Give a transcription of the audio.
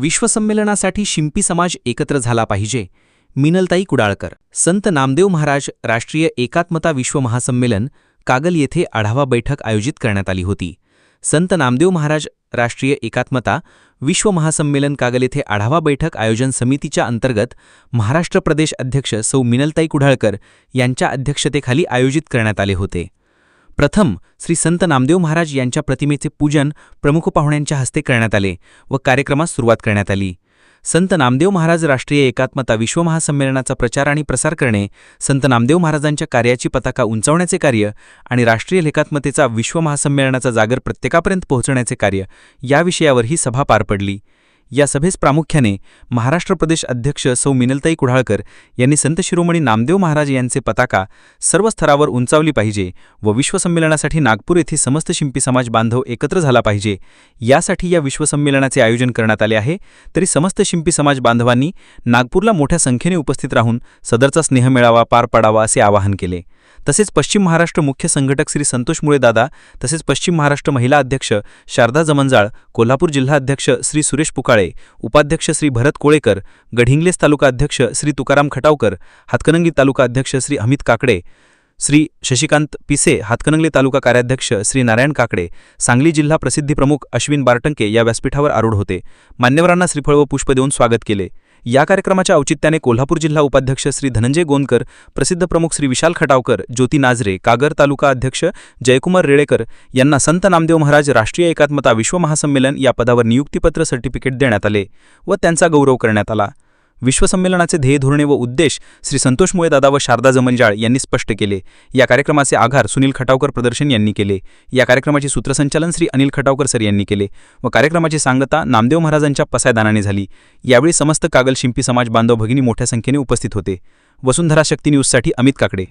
विश्वसंमेलनासाठी शिंपी समाज एकत्र झाला पाहिजे. मिनलताई कुडाळकर संत नामदेव महाराज राष्ट्रीय एकात्मता विश्व महासंमेलन कागल येथे आढावा बैठक आयोजित करण्यात आली होती. संत नामदेव महाराज राष्ट्रीय एकात्मता विश्व महासंमेलन कागल येथे आढावा बैठक आयोजन समितीच्या अंतर्गत महाराष्ट्र प्रदेश अध्यक्ष सौ मिनलताई कुडाळकर यांच्या अध्यक्षतेखाली आयोजित करण्यात आले होते. प्रथम श्री संत नामदेव महाराज यांच्या प्रतिमेचे पूजन प्रमुख पाहुण्यांच्या हस्ते करण्यात आले व कार्यक्रमास सुरुवात करण्यात आली. संत नामदेव महाराज राष्ट्रीय एकात्मता विश्व महासंमेलनाचा प्रचार आणि प्रसार करणे संत नामदेव महाराजांच्या कार्याची पताका उंचावण्याचे कार्य आणि राष्ट्रीय लेखात्मतेचा विश्व महासंमेलनाचा जागर प्रत्येकापर्यंत पोहोचण्याचे कार्य या विषयावर ही सभा पार पडली. या सभेस प्रामुख्याने महाराष्ट्र प्रदेश अध्यक्ष सौ मिनलताई कुडाळकर यांनी संत शिरोमणी नामदेव महाराज यांचे पताका सर्व स्तरावर उंचावली पाहिजे व विश्वसंमेलनासाठी नागपूर येथे समस्त शिंपी समाज बांधव एकत्र झाला पाहिजे. यासाठी या विश्वसंमेलनाचे आयोजन करण्यात आले आहे. तरी समस्त शिंपी समाज बांधवांनी नागपूरला मोठ्या संख्येने उपस्थित राहून सदरचा स्नेहमेळावा पार पाडावा असे आवाहन केले. तसेच पश्चिम महाराष्ट्र मुख्य संघटक श्री संतोष मुळे दादा तसेच पश्चिम महाराष्ट्र महिला अध्यक्ष शारदा जमंजाळ कोल्हापूर जिल्हा अध्यक्ष श्री सुरेश पुकाळे उपाध्यक्ष श्री भरत कोळेकर गढिंग्लेस तालुका अध्यक्ष श्री तुकाराम खटावकर हातकणंगी तालुका अध्यक्ष श्री अमित काकडे श्री शशिकांत पिसे हातकणंगले तालुका कार्याध्यक्ष श्री नारायण काकडे सांगली जिल्हा प्रसिद्धी प्रमुख अश्विन बारटंके या व्यासपीठावर आरूढ होते. मान्यवरांना श्रीफळ व पुष्प देऊन स्वागत केले. या कार्यक्रमाच्या औचित्याने कोल्हापूर जिल्हा उपाध्यक्ष श्री धनंजय गोंदकर प्रसिद्ध प्रमुख श्री विशाल खटावकर ज्योती नाझरे कागर तालुका अध्यक्ष जयकुमार रेळेकर यांना संत नामदेव महाराज राष्ट्रीय एकात्मता विश्व महासंमेलन या पदावर नियुक्तीपत्र सर्टिफिकेट देण्यात आले व त्यांचा गौरव करण्यात आला. विश्वसंमेलनाचे ध्येय धोरणे व उद्देश श्री संतोष मुळे दादा व शारदा जमंजाळ यांनी स्पष्ट केले. या कार्यक्रमाचे आघार सुनील खटावकर प्रदर्शन यांनी केले. या कार्यक्रमाचे सूत्रसंचालन श्री अनिल खटावकर सर यांनी केले व कार्यक्रमाची सांगता नामदेव महाराजांच्या पसायदानाने झाली. यावेळी समस्त कागल शिंपी समाज बांधव भगिनी मोठ्या संख्येने उपस्थित होते. वसुंधरा शक्ती न्यूजसाठी अमित काकडे.